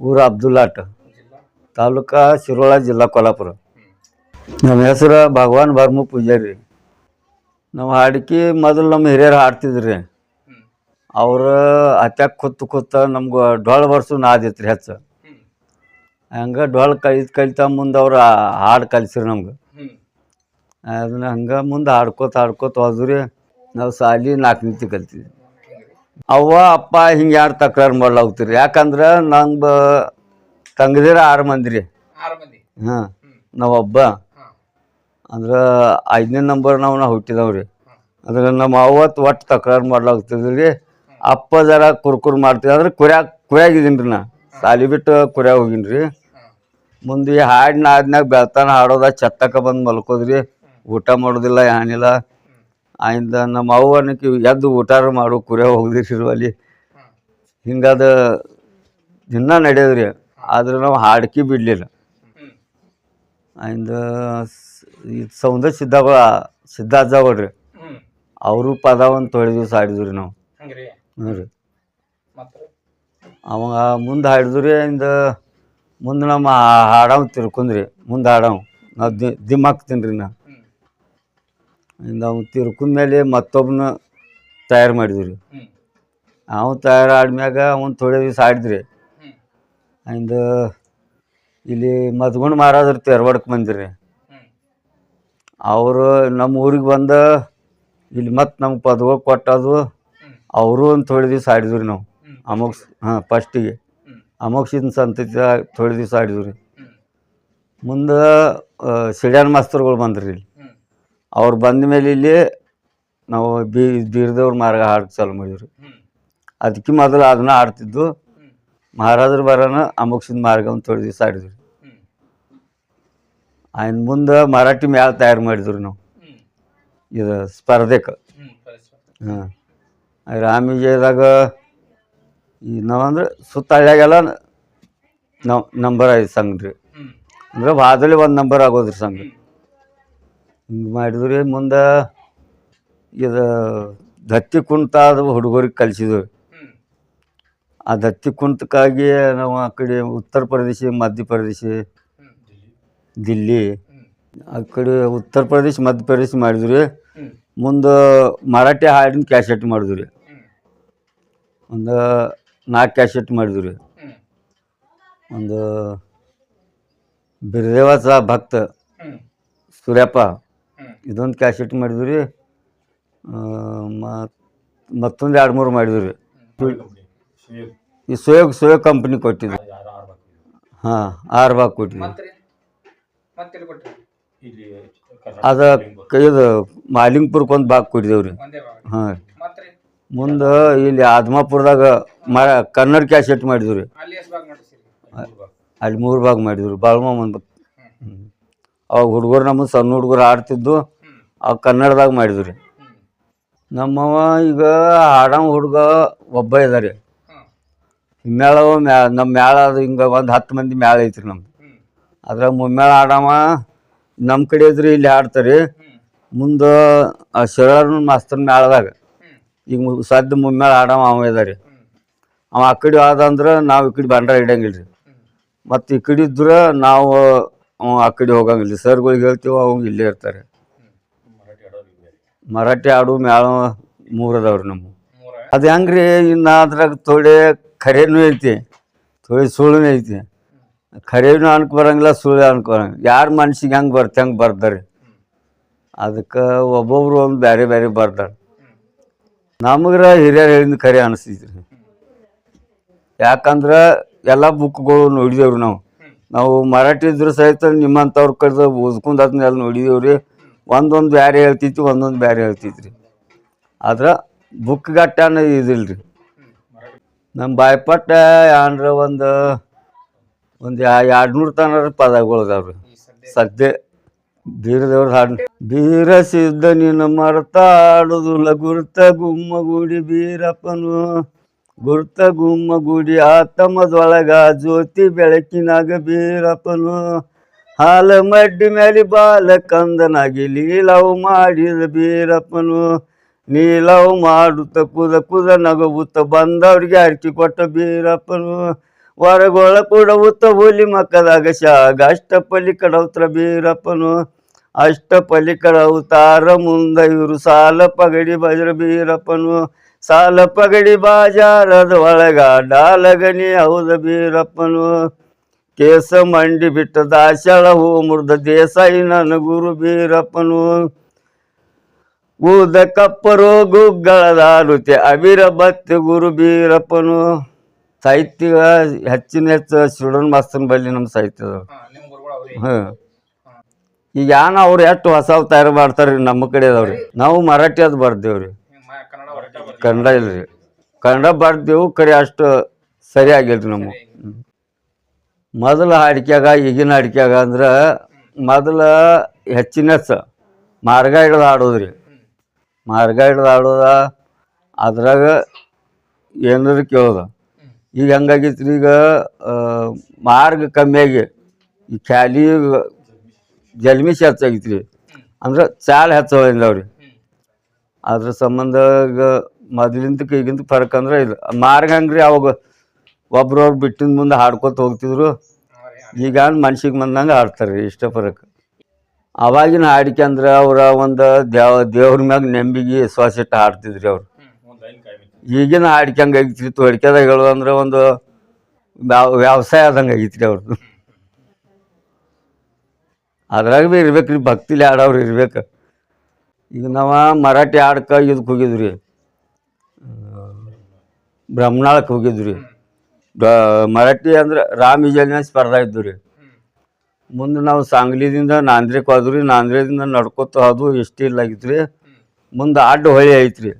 ಊರು ಅಬ್ದುಲ್ಲಾಟ್, ತಾಲೂಕಾ ಶಿರೋಳ ಜಿಲ್ಲಾ ಕೊಲ್ಲಾಪುರ. ನಮ್ಮ ಹೆಸರು ಭಗವಾನ್ ಬರ್ಮು ಪೂಜಾರಿ. ನಾವು ಹಾಡಿಕೆ ಮೊದಲು ನಮ್ಮ ಹಿರಿಯರು ಹಾಡ್ತಿದ್ರಿ. ಅವರು ಅತ್ಯಾಕ್ ಕೂತು ಕೂತ ನಮ್ಗೆ ಡೊಳ್ಳು ಬರ್ಸು ನಾದಿತ್ತು ರೀ ಹೆಚ್ಚು. ಹಂಗೆ ಡೊಳ್ಳು ಕಲಿತು ಕಲಿತಾ ಮುಂದೆ ಅವ್ರು ಹಾಡು ಕಲಿಸ್ರಿ ನಮ್ಗೆ. ಅದನ್ನ ಹಂಗೆ ಮುಂದೆ ಹಾಡ್ಕೋತ ಹಾಡ್ಕೋತ ಹೋದ್ರಿ, ನಾವು ಸಾಲಿ ನಾಲ್ಕನೇತಿ ಕಲ್ತಿದ್ವಿ. ಅವ್ವ ಅಪ್ಪ ಹಿಂಗೆ ಯಾರು ತಕರಾರು ಮಾಡ್ಲಾಗ್ತೀರಿ? ಯಾಕಂದ್ರೆ ನಂಗೆ ತಂಗದಿರ ಆರು ಮಂದಿ ರೀ ಆರು ಮಂದಿ. ಹಾಂ ನಾವೊಬ್ಬ ಅಂದ್ರೆ ಐದನೇ ನಂಬರ್ ನಾವು ನಾವು ಹುಟ್ಟಿದವ್ರಿ. ಅಂದ್ರೆ ನಮ್ಮ ಅವತ್ತು ಒಟ್ಟು ತಕರಾರು ಮಾಡ್ಲಾಗ್ತಿದ್ವಿ ರೀ ಅಪ್ಪ ಜರ ಕುರ್ಕುರ್ ಮಾಡ್ತೀವಿ ಅಂದ್ರೆ ಕುರ್ಯಾಗ ಕುರ್ಯಾಗಿದ್ದೀನಿ ರೀ ನಾ ಸಾಲಿ ಬಿಟ್ಟು ಕುರ್ಯಾಗ ಹೋಗಿನಿ ರೀ ಮುಂದೆ ಹಾಡಿನ ಆದ್ನಾಗ ಬೆಳ್ತಾನ ಹಾಡೋದ ಚತ್ತಕ ಬಂದು ಮಲ್ಕೋದ್ರಿ. ಊಟ ಮಾಡೋದಿಲ್ಲ ಏನಿಲ್ಲ ಆಯಿಂದ ನಮ್ಮ ಅವ್ವನಕ್ಕೆ ಎದ್ದು ಊಟಾರ ಮಾಡು ಕುರೆ ಹೋಗ್ದಿರಿ ಅಲ್ಲಿ ಹಿಂಗದ ದಿನ ನಡೆಯೋದ್ರಿ ಆದ್ರೆ ನಾವು ಹಾಡ್ಕಿ ಬಿಡಲಿಲ್ಲ. ಆಯಿಂದ ಸೌಂದ ಸೌಂದರ್ಯ ಸಿದ್ಧಾಗ ಸಿದ್ಧಾರ್ಥಗಳ್ರಿ ಹ್ಞೂ ಅವರು ಪದ ಒಂದು ತೊಳೆ ದಿವಸ ಹಾಡಿದ್ರಿ ನಾವು. ಹ್ಞೂ ರೀ. ಅವಾಗ ಮುಂದೆ ಹಾಡಿದ್ರಿ ಇಂದ ಮುಂದೆ ನಮ್ಮ ಹಾಡವ್ ತಿರ್ಕೊಂಡ್ರಿ ಮುಂದೆ ಹಾಡವ್. ನಾವು ದಿ ದಿಮ್ ರೀ ನಾ. ಅವ್ನು ತಿರ್ಕೊಂಡ ಮೇಲೆ ಮತ್ತೊಬ್ಬನ ತಯಾರು ಮಾಡಿದ್ವಿ ರೀ. ಅವ ತಯಾರು ಆದ್ಮ್ಯಾಗ ಅವ್ನು ಥೋಡೆ ದಿವಸ ಆಡಿದ್ರಿ ಅಂದ ಇಲ್ಲಿ ಮದ್ಗುಂಡ್ ಮಾರಾದ್ರ ತೆರವಾಡಕ್ಕೆ ಬಂದಿರಿ. ಅವರು ನಮ್ಮ ಊರಿಗೆ ಬಂದ ಇಲ್ಲಿ ಮತ್ತೆ ನಮ್ಗೆ ಪದಗಳು ಕೊಟ್ಟದು ಅವರು ಒಂದು ಥೋಡೆ ದಿವಸ ಆಡಿದ್ವಿ ನಾವು. ಅಮೋಕ್ಸ್ ಹಾಂ ಫಸ್ಟಿಗೆ. ಅಮೋಕ್ಷಿನ ಸಂತತಿ ಥೋಡೆ ದಿವಸ ಆಡಿದ್ವಿ ರೀ ಮುಂದೆ ಸಿಡ್ಯಾನ್ ಮಾಸ್ತರ್ಗಳು ಬಂದ್ರಿ ಇಲ್ಲಿ. ಅವ್ರು ಬಂದ ಮೇಲೆ ಇಲ್ಲಿ ನಾವು ಬೀ, ಬೀರ್ದವ್ರ ಮಾರ್ಗ ಹಾಡು ಚಾಲು ಮಾಡಿದ್ರು. ಅದಕ್ಕೆ ಮೊದಲು ಅದನ್ನ ಆಡ್ತಿದ್ದು ಮಹಾರಾಜರು ಬರೋಣ ಅಮೋಕ್ಷಿನ ಮಾರ್ಗ ಅಂತ ಥೋಡೆ ದಿವಸ ಆಡಿದ್ವಿ ಹ್ಞೂ ಆಯ್ನ ಮುಂದೆ ಮರಾಠಿ ಮ್ಯಾಲ ತಯಾರು ಮಾಡಿದ್ರು ನಾವು. ಇದು ಸ್ಪರ್ಧೆಗೆ ಹಾಂ. ರಾಮ ವಿಜಯದಾಗ ಈ ನಾವಂದ್ರೆ ಸುತ್ತ ಹಳ್ಳಿಯಾಗೆಲ್ಲ ನಂಬರ್ ಐದು ಸಂಘ ರೀ ಅಂದ್ರೆ ವಾದಲ್ಲಿ ಒಂದು ನಂಬರ್ ಆಗೋದ್ರಿ ಸಂಘ ಹಿಂಗೆ ಮಾಡಿದ್ರಿ ಮುಂದೆ ಇದು ದತ್ತಿ ಕುಂತ ಅದು ಹುಡುಗರಿಗೆ ಕಲಿಸಿದ್ವಿ ಆ ದತ್ತಿ ಕುಂತಕ್ಕಾಗಿ ನಾವು ಆ ಕಡೆ ಉತ್ತರ ಪ್ರದೇಶ ಮಧ್ಯ ಪ್ರದೇಶ ದಿಲ್ಲಿ ಆ ಕಡೆ ಉತ್ತರ ಪ್ರದೇಶ ಮಧ್ಯಪ್ರದೇಶ ಮಾಡಿದ್ವಿ ಮಾಡಿದ್ರಿ. ಮುಂದೆ ಮರಾಠಿ ಹಾಡಿನ ಕ್ಯಾಸೆಟ್ ಮಾಡಿದ್ರಿ. ಒಂದು ನಾಲ್ಕು ಕ್ಯಾಸೆಟ್ ಮಾಡಿದ್ರಿ. ಒಂದು ಬಿರದೇವಸ ಭಕ್ತ ಸೂರ್ಯಪ್ಪ. ಇದೊಂದು ಕ್ಯಾಸೆಟ್ ಮಾಡಿದ್ವಿ ಮತ್ತು ಮತ್ತೊಂದು ಎರಡು ಮೂರು ಮಾಡಿದ್ವಿ ಈ ಸೋಯೋಗ್ ಸೋಯೋ ಕಂಪ್ನಿ ಕೊಟ್ಟಿದ್ವಿ. ಹಾಂ ಆರು ಭಾಗ ಕೊಟ್ಟಿದ್ವಿ. ಮತ್ತೆ ರೀ? ಮತ್ತೆ ಎಲ್ಲಿ ಕೊಟ್ರಿ? ಅದ ಇದು ಮಾಲಿಂಗ್ಪುರಕ್ಕೆ ಒಂದು ಭಾಗ ಕೊಟ್ಟಿದ್ದೇವೆ ರೀ. ಒಂದೇ ಭಾಗ ಹಾಂ. ಮತ್ತೆ ಮುಂದೆ ಇಲ್ಲಿ ಆದ್ಮಾಪುರದಾಗ ಮ ಕನ್ನಡ ಕ್ಯಾಸೆಟ್ ಮಾಡಿದ್ವಿ ರೀ. ಅಲ್ಲಿ ಮೂರು ಭಾಗ ಮಾಡಿದ್ರು ಬಾಳ್ಮ ಅವಾಗ ಹುಡುಗರು ನಮ್ಮ ಸಣ್ಣ ಹುಡುಗರು ಆಡ್ತಿದ್ದು ಆ ಕನ್ನಡದಾಗ ಮಾಡಿದ್ವಿ ರೀ. ನಮ್ಮವ ಈಗ ಹಾಡೋ ಹುಡುಗ ಒಬ್ಬ ಇದಾರೆ. ಮ್ಯಾಳವ ಮ್ಯಾ ನಮ್ಮ ಮೇಳ ಅದು ಹಿಂಗೆ ಒಂದು ಹತ್ತು ಮಂದಿ ಮೇಳ ಐತ್ರಿ ನಮ್ದು. ಅದ್ರಾಗ ಮುಮ್ಮೇಳ ಆಡವ ನಮ್ಮ ಕಡೆ ಇದ್ರಿ ಇಲ್ಲಿ ಆಡ್ತಾರೆ. ಹ್ಞೂ ಮುಂದೆ ಆ ಶಿರಾಳ ಮಾಸ್ತರ್ ಮೇಳದಾಗ ಈಗ ಸದ್ಯ ಮುಮ್ಮೇಳ ಆಡವ ಅವ ಹ್ಞೂ ಅವ ಆ ಕಡೆ ಆದಂದ್ರೆ ನಾವು ಈ ಕಡೆ ಬಂಡ್ರ ಇಡಂಗಿಲ್ರಿ. ರೀ ಮತ್ತು ಈ ಕಡೆ ಇದ್ರೆ ನಾವು ಅವ ಆ ಕಡೆ ಹೋಗಂಗಿಲ್ಲ. ಸರ್ಗಳಿಗೆ ಹೇಳ್ತೀವಿ ಅವಂಗೆ ಇಲ್ಲೇ ಇರ್ತಾರೆ. ಮರಾಠಿ ಆಡು ಮ್ಯಾಳ ಮೂರು ಅದಾವ್ರಿ ನಮ್ಮ. ಅದು ಹೆಂಗ್ರಿ? ಇನ್ನು ಅದ್ರಾಗ ಥೋಡೆ ಖರೇನೂ ಐತಿ. ಥೋಡೆ ಸುಳ್ಳು ಐತಿ. ಖರೇನೂ ಅನ್ಕೊ ಬರಂಗಿಲ್ಲ, ಸುಳ್ಳು ಅನ್ಕೊ ಬರಂಗಿಲ್ಲ. ಯಾರ ಮನ್ಸಿಗೆ ಹೆಂಗೆ ಬರ್ತೆ ಹಂಗೆ ಬರ್ತಾರೆ. ಅದಕ್ಕೆ ಒಬ್ಬೊಬ್ರು ಒಂದು ಬೇರೆ ಬೇರೆ ಬರ್ತಾರೆ. ನಮಗ್ರ ಹಿರಿಯರು ಹೇಳಿದ ಖರೆ ಅನಿಸ್ತೈತಿ ರೀ ಯಾಕಂದ್ರೆ ಎಲ್ಲ ಬುಕ್ಗಳು ನೋಡಿದೇವ್ರಿ ನಾವು. ನಾವು ಮರಾಠಿ ಇದ್ರು ಸಹಿತ ನಿಮ್ಮಂಥವ್ರ ಕಡೆ ಓದ್ಕೊಂಡು ಅದನ್ನ ಎಲ್ಲ ನೋಡಿದೇವ್ರಿ? ಒಂದೊಂದು ಬ್ಯಾರೆ ಹೇಳ್ತಿತ್ತು ಒಂದೊಂದು ಬ್ಯಾರೆ ಹೇಳ್ತಿತ್ತು ರೀ ಆದ್ರೆ ಬುಕ್ ಗಟ್ಟನ ಇದಿಲ್ಲ ರೀ ನಮ್ಮ ಬಾಯ್ಪಟ್ಟ ಏನ್ರ ಒಂದು ಒಂದು ಎರಡು ನೂರು ತನಕ ಪದಗಳು ರೀ ಸದ್ಯ ಬೀರದೇವ್ರ ಹಾಡು ಬೀರ ಸಿದ್ಧ ನಿನ್ನ ಮರತಾಡುದು ಲಗುರ್ತ ಗುಮ್ಮಗುಡಿ ಬೀರಪ್ಪನು. ಗುರುತ ಗುಮ್ಮಗುಡಿ ಆತಮದೊಳಗ ಜ್ಯೋತಿ ಬೆಳಕಿನಾಗ ಬೀರಪ್ಪನು. ಹಾಲ ಮಡ್ಡಿ ಮೇಲೆ ಬಾಲ ಕಂದನಾಗಿ ಲೀಲವ್ ಮಾಡಿದ ಬೀರಪ್ಪನು. ನೀಲವು ಮಾಡುತ್ತ ಕುದ ಕುದ ನಗುತ್ತ ಬಂದವ್ರಿಗೆ ಅರ್ಕಿ ಕೊಟ್ಟ ಬೀರಪ್ಪನು. ಹೊರಗೊಳ ಉತ್ತ ಹುಲಿ ಮಕ್ಕದಾಗ ಶಾಗ ಅಷ್ಟಪಲ್ಲಿ ಕಡವತ್ರ ಬೀರಪ್ಪನು. ಅಷ್ಟಪಲ್ಲಿ ಕಡವುತಾರ ಮುಂದ ಇವರು ಸಾಲ ಪಗಡಿ ಬಜ್ರ ಬೀರಪ್ಪನು. ಸಾಲ ಪಗಡಿ ಬಾಜಾರದ ಒಳಗ ಡಾಲಗನಿ ಹೌದ ಬೀರಪ್ಪನು. ಕೇಸ ಮಂಡಿ ಬಿಟ್ಟ ದಾಶಳ ಹೂ ಮುರ್ದ ದೇಸಾಯಿ ನನ್ನ ಗುರು ಬೀರಪ್ಪನು. ಊದ ಕಪ್ಪರು ಗುಗ್ಗಳದಾಡುತ್ತೆ ಅವಿರ ಭಕ್ತಿ ಗುರು ಬೀರಪ್ಪನು. ಸಾಹಿತ್ಯ ಹೆಚ್ಚಿನ ಹೆಚ್ಚು ಸುಡನ್ ಮಾಸ್ತನ್ ಬಲ್ಲಿ ನಮ್ಮ ಸಾಹಿತ್ಯದ. ಹ್ಞೂ ಹಾಂ. ಈಗ ಯಾನ ಅವ್ರು ಎಷ್ಟು ಹೊಸ ತಯಾರು ಮಾಡ್ತಾರೆ ನಮ್ಮ ಕಡೆ ಅದಾವ್ರಿ ನಾವು ಮರಾಠಿ ಅದು ಬರ್ದೇವ್ರಿ. ಕನ್ನಡ ಇಲ್ಲ ರೀ. ಕನ್ನಡ ಇಲ್ರಿ ಕನ್ನಡ ಬರ್ದೇವು ಕರೆ ಅಷ್ಟು ಸರಿಯಾಗಿಲ್ಲ ರೀ ನಮ್ಮ ಮೊದಲ ಅಡಿಕೆಗ ಈಗಿನ ಅಡಿಕೆಗ ಅಂದ್ರೆ ಮೊದಲ ಹೆಚ್ಚಿನ ಹೆಚ್ಚು ಮಾರ್ಗ ಹಿಡ್ದು ಆಡೋದ್ರಿ ರೀ. ಮಾರ್ಗ ಹಿಡ್ದು ಆಡೋದ ಅದ್ರಾಗ ಏನಾದ್ರು ಕೇಳೋದ. ಈಗ ಈಗ ಹೆಂಗಾಗೈತ್ರಿ ಈಗ ಮಾರ್ಗ ಕಮ್ಮಿಯಾಗಿ ಈ ಖ್ಯಾಲಿ ಜಲ್ಮಿಸಿ ಹೆಚ್ಚಾಗಿತ್ತು ರೀ ಅಂದ್ರೆ ಚಾಳ ಹೆಚ್ಚವ್ರಿ ಹ್ಮ್. ಅದ್ರ ಸಂಬಂಧ ಈಗ ಮೊದಲಿಂದಕ್ಕೆ ಈಗಿಂದ ಫರಕ್ ಅಂದ್ರೆ ಇಲ್ಲ. ಮಾರ್ಗ ಹಂಗ್ರಿ, ಅವಾಗ ಒಬ್ರವ್ರು ಬಿಟ್ಟಿನ ಮುಂದೆ ಹಾಡ್ಕೊತ ಹೋಗ್ತಿದ್ರು. ಈಗ ಮನ್ಸಿಗೆ ಬಂದಂಗೆ ಹಾಡ್ತಾರೆ ರೀ ಇಷ್ಟ ಫರಕ್. ಅವಾಗಿನ ಹಾಡಿಕೆ ಅಂದ್ರೆ ಅವ್ರ ಒಂದು ದೇವ, ದೇವ್ರ ಮ್ಯಾಗ ನೆಂಬಿಗೆ ವಿಶ್ವಾಸ ಇಟ್ಟು ಹಾಡ್ತಿದ್ರಿ ಅವ್ರು. ಈಗಿನ ಹಾಡಿಕೆ ಹಂಗೆ ಆಗೈತ್ರಿ ಹೇಳೋದು ಹೇಳೋದಂದ್ರೆ ಒಂದು ವ್ಯಾವ ವ್ಯವಸಾಯ ಆದಂಗೆ ಆಗೈತ್ರಿ ಅವ್ರದ್ದು ಅದ್ರಾಗ ಭೀ ಇರ್ಬೇಕು ರೀ ಭಕ್ತಿಲಿ ಹಾಡೋರು ಇರ್ಬೇಕು. ಈಗ ನಾವು ಮರಾಠಿ ಹಾಡ್ಕ ಇದಕ್ಕೆ ಹೋಗಿದ್ವಿ ಬ್ರಹ್ಮನಾಳಕ್ಕೆ ಹೋಗಿದ್ವಿ ಮರಾಠಿ ಅಂದ್ರೆ ರಾಮ್ ವಿಜಯನ ಸ್ಪರ್ಧೆ ಇದ್ದು ರೀ. ಮುಂದೆ ನಾವು ಸಾಂಗ್ಲಿದಿಂದ ನಾಂದ್ರಿಕ್ ಹೋದ್ರಿ ನಾಂದ್ರದಿಂದ ನಡ್ಕೊತ ಹೋದು ಎಷ್ಟು ಇಲ್ಲ ಆಗಿತ್ತು ರೀ. ಮುಂದೆ ಅಡ್ಡ ಹೊಳಿ ಐತ್ರಿ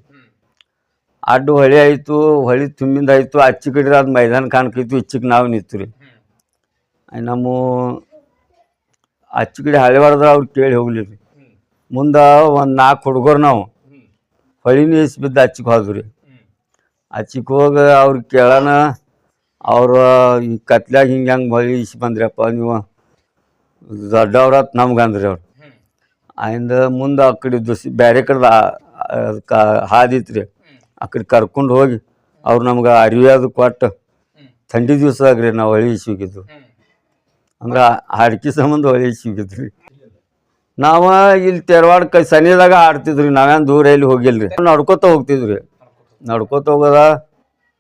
ಅಡ್ಡ ಹೊಳೆ ಆಯಿತು, ಹೊಳಿ ತುಂಬಿಂದ ಆಯಿತು ಅಚ್ಚಿ ಅದು ಮೈದಾನ ಕಾಣ್ಕೈತು ಇಚ್ಚಿಗೆ ನಾವು ನಿಂತು ರೀ. ನಮ್ಮ ಅಚ್ಚಿ ಕಡೆ ಹಳೆವಾಡ್ದ್ರೆ ಅವ್ರು ಕೇಳಿ ಹೋಗ್ಲಿರಿ ಮುಂದೆ ಒಂದು ನಾಲ್ಕು ಹುಡುಗರು ನಾವು. ಹೊಳಿನ ಇಸ್ ಬಿದ್ದು ಅಚ್ಚಿಗೆ ಹೋದ್ರಿ ಅಚ್ಚಿಗೆ ಹೋಗಿ ಅವ್ರು ಕೇಳೋಣ ಅವರು ಈ ಕತ್ಲಾಗ ಹಿಂಗೆ ಹೆಂಗೆ ಹೊಳಿ ಇಸಿ ಬಂದ್ರಪ್ಪ ನೀವು? ದೊಡ್ಡವ್ರತ್ ನಮ್ಗೆ ಅಂದ್ರಿ ಅವ್ರು. ಆಯಿಂದ ಮುಂದೆ ಆ ಕಡೆ ದುಸಿ ಬೇರೆ ಕಡೆ ಹಾದಿತ್ರಿ. ರೀ ಆ ಕಡೆ ಕರ್ಕೊಂಡು ಹೋಗಿ ಅವ್ರು ನಮ್ಗೆ ಅರಿವೆ ಅದು ಕೊಟ್ಟು. ಥಂಡಿ ದಿವ್ಸದಾಗ ರೀ ನಾವು ಹೊಳಿ ಇಸ್ಬಿಗಿದ್ದು ಹ್ಮ್. ಅಂದ್ರೆ ಹಾಡ್ಕಿ ಸಂಬಂಧ ಹೊಳಿ ಇಸ್ಬಿಗಿದ್ರಿ ನಾವು ಇಲ್ಲಿ ತೆರವಾಡ ಕೈ ಸನಿದಾಗ ಆಡ್ತಿದ್ರಿ ನಾವೇನು ದೂರ ಎಲ್ಲಿ ಹೋಗಿಲ್ರಿ. ನಡ್ಕೋತ ಹೋಗ್ತಿದ್ರಿ. ನಡ್ಕೋತ ಹೋಗೋದ.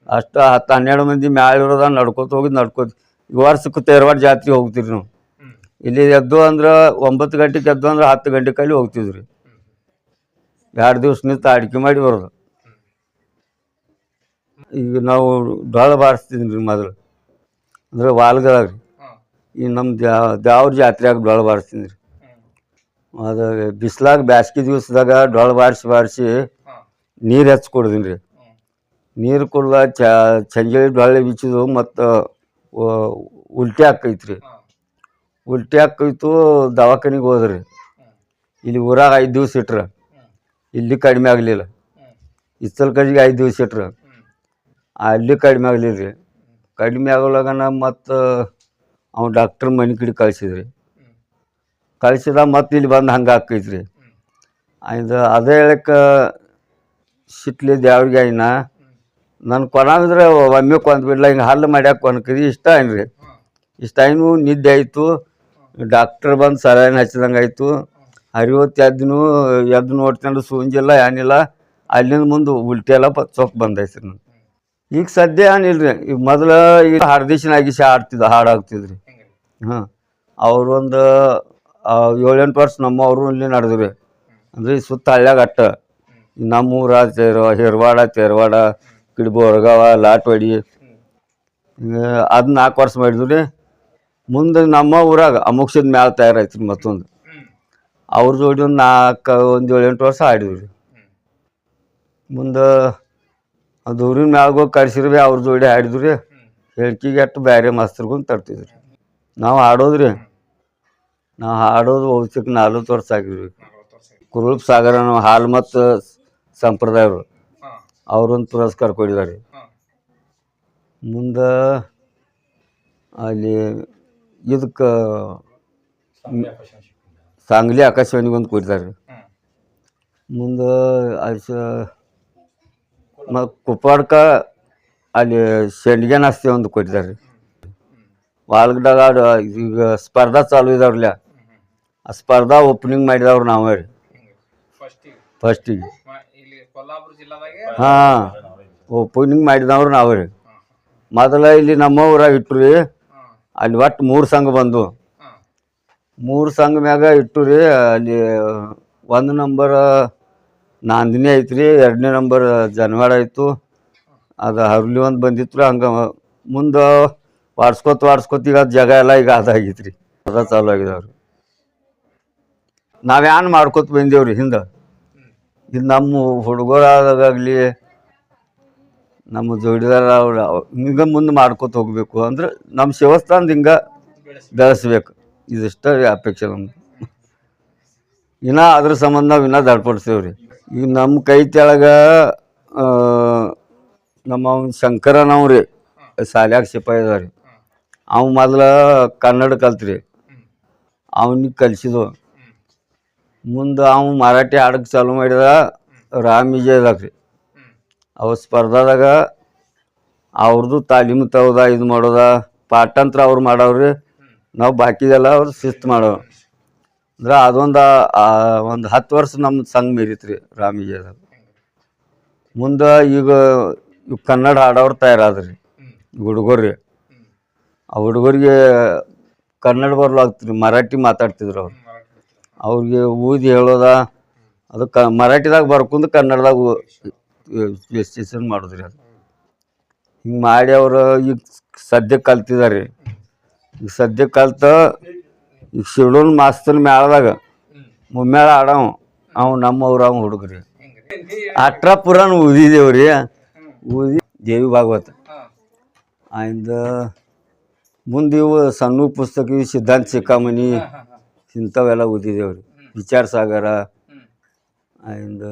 ಅಷ್ಟು ಹತ್ತು ಹನ್ನೆರಡು ಮಂದಿ ಮ್ಯಾಲಿರೋದ ನಡ್ಕೋತ ಹೋಗಿ ನಡ್ಕೋತ. ವರ್ಷಕ್ಕೆ ತೆರವಾಡ ಜಾತ್ರೆ ಹೋಗ್ತೀರಿ ನಾವು. ಇಲ್ಲಿ ಎದ್ದು ಅಂದ್ರೆ ಒಂಬತ್ತು ಗಂಟೆಗೆ ಎದ್ದು ಅಂದ್ರೆ ಹತ್ತು ಗಂಟೆ ಕಲ್ಲಿ ಹೋಗ್ತಿದ್ರಿ. ಎರಡು ದಿವ್ಸ ನಿಂತು ಅಡಿಕೆ ಮಾಡಿ ಬರೋದು. ಈಗ ನಾವು ಡೊಳ ಬಾರಿಸ್ತಿದ್ವಿ ರೀ ಮೊದಲು. ಅಂದ್ರೆ ವಾಲ್ಗದಾಗ ರೀ ಈ ನಮ್ಮ ದೇವ್ರ ಜಾತ್ರೆಯಾಗ ಡೊಳ ಬಾರಿಸ್ತೀನಿ ರೀ ಅದು ಬಿಸ್ಲಾಗ ಬ್ಯಾಸ್ಗೆ ದಿವ್ಸದಾಗ ಡೊಳ ಬಾರಿಸಿ ಬಾರಿಸಿ ನೀರು ಹಚ್ಚಿ ಕೊಡ್ದೀನಿ ರೀ ನೀರು ಕುಡ್ದ ಚ ಚಂಜಳಿ ಡೊಳ್ಳೆ ಬಿಚ್ಚಿದ್ವು ಮತ್ತು ಉಲ್ಟಿ ಆಕೈತೆ ರೀ ಉಲ್ಟಿ ಆಕೈತು ದವಾಖಾನಿಗೆ ಹೋದ್ರಿ. ಇಲ್ಲಿ ಊರಾಗ ಐದು ದಿವಸ ಇಟ್ರ. ಇಲ್ಲಿ ಕಡಿಮೆ ಆಗಲಿಲ್ಲ. ಇತ್ತಲ ಕಡೆಗೆ ಐದು ದಿವಸ ಇಟ್ರ. ಅಲ್ಲಿ ಕಡಿಮೆ ಆಗಲಿಲ್ಲ ರೀ ಕಡಿಮೆ ಆಗೋಲಾಗನ ಮತ್ತು ಅವ್ನು ಡಾಕ್ಟ್ರ್ ಮನೆ ಕಡೆ ಕಳ್ಸಿದ್ರಿ. ಕಳಿಸಿದ ಮತ್ತೆ ಇಲ್ಲಿ ಬಂದು ಹಂಗೆ ಆಕೈತ್ರಿ ಇದು ಅದೇ ಹೇಳಕ್ಕೆ ಸಿಟ್ಲಿ ದೇವ್ರಿಗೆ ಐನ ಕೊನ ಅಂದ್ರೆ ಒಮ್ಮೆ ಕೊಂದ್ ಬಿಡ್ಲ, ಹಿಂಗೆ ಹಲ್ಲು ಮಾಡ್ಯಾಕೆ ಕೊನ್ಕದಿ ಇಷ್ಟ ಏನ್ರಿ ಇಷ್ಟ ಏನು, ನಿದ್ದೆ ಆಯಿತು. ಡಾಕ್ಟರ್ ಬಂದು ಸಲೈನ್ ಹಚ್ಚಿದಂಗೆ ಆಯಿತು. ಹರಿವತ್ತು ಎದ್ದನು ಎದ್ದು ನೋಡ್ಕೊಂಡು ಸೂಂಜಿಲ್ಲ, ಏನಿಲ್ಲ. ಅಲ್ಲಿಂದ ಮುಂದೆ ಉಲ್ಟಿ ಎಲ್ಲ ಸೊಪ್ಪು ಬಂದೈತ್ರಿ ನಾನು ಈಗ ಸದ್ಯ ಏನಿಲ್ರಿ ಈಗ ಮೊದಲು ಈಗ ಹರ್ದಿಶನಾಗಿಸಿ ಆಡ್ತಿದ್ದ, ಹಾಡಾಗ್ತಿದ್ರಿ. ಹಾಂ. ಅವ್ರು ಒಂದು ಏಳೆಂಟು ವರ್ಷ ನಮ್ಮವರು ಇಲ್ಲಿ ನಡೆದ್ರಿ. ಅಂದ್ರೆ ಸುತ್ತ ಹಳ್ಳ್ಯಾಗ ಅಟ್ಟ. ನಮ್ಮೂರ ತೇರ್ವ, ಹಿರ್ವಾಡ, ತೇರವಾಡ ಕಿಡಿ ಬೋರ್ಗಾವ ಲಾಟ್ವಾಡಿ ಅದು ನಾಲ್ಕು ವರ್ಷ ಮಾಡಿದ್ವಿ ರೀ. ಮುಂದೆ ನಮ್ಮ ಊರಾಗ ಅಮುಕ್ಷದ ಮ್ಯಾಲ ತಯಾರಾಯ್ತು ರೀ ಮತ್ತೊಂದು ಅವ್ರ ಜೋಡಿ ಒಂದು ನಾಲ್ಕು ಒಂದು ಏಳೆಂಟು ವರ್ಷ ಆಡಿದ್ವಿ ರೀ. ಮುಂದೆ ಅದು ಊರಿನ ಮ್ಯಾಗ ಹೋಗಿ ಕಳ್ಸಿರಿ ಭೀ ಅವ್ರ ಜೋಡಿ ಆಡಿದ್ವಿ ರೀ. ಹೇಳ್ಕಿಗೆ ಅಟ್ಟು ಬೇರೆ ಮಾಸ್ತರ್ಗೊಂದು ತರ್ತಿದ್ವಿ ನಾವು ಆಡೋದ್ರಿ. ನಾವು ಆಡೋದು ವಂಶಕ್ಕೆ ನಲ್ವತ್ತು ವರ್ಷ ಆಗಿದ್ವಿ. ಕುರುಳಪ್ ಸಾಗರ ನಾವು ಹಾಲು ಮತ್ತು ಸಂಪ್ರದಾಯರು ಅವ್ರೊಂದು ಪುರಸ್ಕಾರ ಕೊಟ್ಟಿದ್ದಾರೆ ಹಾ ಮುಂದೆ ಅಲ್ಲಿ ಇದಕ್ಕೆ ಸಾಂಗ್ಲಿ ಆಕಾಶವಾಣಿ. ಸಾಂಗ್ಲಿ ಆಕಾಶವಾಣಿಗೆ ಒಂದು ಕೊಟ್ಟಿದ್ದಾರೆ ಹ್ಮ್ ಮುಂದೆ ಅಸ ಮ ಕುಪ್ಪಾಡ್ಕ ಅಲ್ಲಿ ಶೆಂಡ್ಗೆ ನಾಸ್ತಿ ಒಂದು ಕೊಟ್ಟಿದ್ದಾರೆ ವಾಲ್ಗಡಾಗ ಈಗ ಸ್ಪರ್ಧಾ ಚಾಲು ಇದಾವ್ರಲ್ಲ ಆ ಸ್ಪರ್ಧಾ ಓಪನಿಂಗ್ ಮಾಡಿದವ್ರು ನಾವೇ ರೀ ಫಸ್ಟಿಗೆ ಫಸ್ಟಿಗೆ ಇಲ್ಲಿ ಕೊಲ್ಲಾಪುರ ಜಿಲ್ಲಾದಾಗೆ ಹಾಂ. ಓಪನಿಂಗ್ ಮಾಡಿದವ್ರು ನಾವೇ ರೀ ಮೊದಲ ಇಲ್ಲಿ ನಮ್ಮ ಊರಾಗ ಇಟ್ಟು ರೀ. ಅಲ್ಲಿ ಒಟ್ಟು ಮೂರು ಸಂಘ ಬಂದು ಮೂರು ಸಂಘ ಮ್ಯಾಗ ಇಟ್ಟು ರೀ ಅಲ್ಲಿ ಒಂದು ನಂಬರ್ ನಾಂದಿನಿ ಐತ್ರಿ ಎರಡನೇ ನಂಬರ್ ಜನವಾಡ ಆಯಿತು ಅದು ಹರ್ಲಿ ಒಂದು ಬಂದಿತ್ತು ರೀ ಹಂಗೆ ಮುಂದೆ ವಾಡ್ಸ್ಕೊತ ವಾಡ್ಸ್ಕೊತ ಈಗ ಜಾಗ ಎಲ್ಲ ಈಗ ಅದಾಗಿತ್ತು ರೀ ಅದ ಚಾಲು ಆಗಿದಾವ್ರಿ. ನಾವ್ಯಾನ್ ಮಾಡ್ಕೊತ ಬಂದೇವ್ರಿ ಹಿಂದೆ? ಇದು ನಮ್ಮ ಹುಡುಗರಾದಾಗಲಿ ನಮ್ಮ ಜೋಡಿದಾರ ಅವ್ರು ಹಿಂಗೆ ಮುಂದೆ ಮಾಡ್ಕೊತ ಹೋಗ್ಬೇಕು ಅಂದ್ರೆ ನಮ್ಮ ಶಿವಸ್ಥಾನದ ಹಿಂಗೆ ಬೆಳೆಸಿ ಬೆಳೆಸ್ಬೇಕು. ಇದಿಷ್ಟ ಅಪೇಕ್ಷೆ ನಮ್ದು. ಇನ್ನ ಅದ್ರ ಸಂಬಂಧ ನಾವು ಇನ್ನೂ ದಡ್ಪಡಿಸ್ತೇವೆ ರೀ. ಈಗ ನಮ್ಮ ಕೈ ತೆಳಗ ನಮ್ಮ ಅವ್ನ್ ಶಂಕರನವ್ ರೀ ಶಾಲ್ಯಾಗ ಸಿಪಾಯಿ ಅದ ರೀ. ಅವ ಮೊದಲ ಕನ್ನಡ ಕಲ್ತ್ರಿ. ಅವನಿಗೆ ಕಲಿಸಿದ್ವು. ಮುಂದೆ ಅವ ಮರಾಠಿ ಹಾಡಕ್ಕೆ ಚಾಲು ಮಾಡಿದ ರಾಮ್ ವಿಜಯದಾಗ ರೀ. ಅವ ಸ್ಪರ್ಧಾದಾಗ ಅವ್ರದ್ದು ತಾಲೀಮು ತಗೋದ ಇದು ಮಾಡೋದ, ಪಾಠಂತ್ರ ಅವ್ರು ಮಾಡವ್ರಿ ನಾವು ಬಾಕಿದೆಲ್ಲ ಅವ್ರು ಶಿಸ್ತು ಮಾಡೋರು ಅಂದ್ರೆ ಅದೊಂದು ಒಂದು ಹತ್ತು ವರ್ಷ ನಮ್ಮ ಸಂಘ ಮೀರಿತ್ತು ರೀ ರಾಮ್ ವಿಜಯದಾಗ ಮುಂದೆ ಈಗ ಕನ್ನಡ ಹಾಡೋರು ತಯಾರಾದ್ರಿ ಹುಡುಗರ್ರಿ ಆ ಹುಡುಗರಿಗೆ ಕನ್ನಡ ಬರ್ಲಾಗ್ತ್ರಿ ಮರಾಠಿ ಮಾತಾಡ್ತಿದ್ರು ಅವ್ರು. ಅವ್ರಿಗೆ ಊದಿ ಹೇಳೋದ ಅದು ಕ ಮರಾಠಿದಾಗ ಬರ್ಕೊಂಡು ಕನ್ನಡದಾಗ ರಿಜಿಸ್ಟ್ರೇಷನ್ ಮಾಡೋದ್ರಿ ಅದು. ಹಿಂಗೆ ಮಾಡಿ ಅವರು ಈಗ ಸದ್ಯಕ್ಕೆ ಕಲ್ತಿದಾರೆ ಈಗ ಸದ್ಯಕ್ಕೆ ಕಲ್ತ ಈಗ ಶಿವಡೂನ್ ಮಾಸ್ತನ ಮ್ಯಾಳದಾಗ ಮುಮ್ಮೇಳ ಆಡವ, ಅವ ನಮ್ಮವ್ರ ಅವ ಹುಡುಗ್ರಿ. ಹಿಂಗೆ ಅಟ್ರ ಪುರಾಣ ಊದಿದೇವ್ರಿ. ಊದಿ ದೇವಿ ಭಾಗವತ. ಆಯ್ದ ಮುಂದೆ ಇವು ಸಣ್ಣ ಪುಸ್ತಕ ಸಿದ್ಧಾಂತ ಶಿಖಾಮಣಿ ಹಾಂ ಓದಿದ್ದೇವೆ ರೀ ವಿಚಾರ ಸಾಗರ ಆ್ಯಂಡ್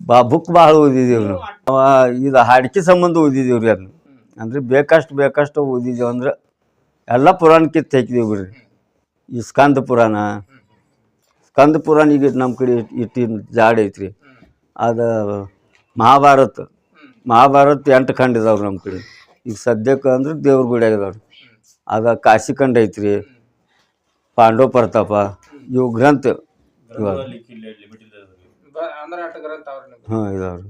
ಬಾ, ಬುಕ್ ಭಾಳ ಓದಿದ್ದೇವೆ ನಾವು ಅವ ಇದು ಹಾಡಿಕೆ ಸಂಬಂಧ ಓದಿದ್ದೇವೆ ರೀ ಅದನ್ನು ಅಂದರೆ ಬೇಕಷ್ಟು ಬೇಕಷ್ಟು ಓದಿದ್ದೇವೆ ಅಂದ್ರೆ ಎಲ್ಲ ಪುರಾಣ ಕಿತ್ತು ರೀ ಈ ಸ್ಕಂದ ಪುರಾಣ ಸ್ಕಂದ ಪುರಾಣ ಈಗ ನಮ್ಮ ಕಡೆ ಇಟ್ಟಿನ ಜಾಡ ಐತ್ರಿ. ಅದು ಮಹಾಭಾರತ ಮಹಾಭಾರತ ಎಂಟು ಖಂಡ ಇದಾವ್ರಿ ನಮ್ಮ ಕಡೆ. ಈಗ ಸದ್ಯಕ್ಕೆ ಅಂದ್ರೆ ದೇವ್ರ ಗುಡಿ ಆಗಿದಾವ್ರಿ ಅದು ಕಾಶಿ ಖಂಡ ಐತ್ರಿ. ಪಾಂಡವ ಪ್ರತಾಪ ಇವು ಗ್ರಂಥ ಇವಾಗ. ಅಂದ್ರೆ ಅಟ್ ಗ್ರಂಥ ಅವ್ರ ಹಾಂ ಇದಾವ್ರಿ.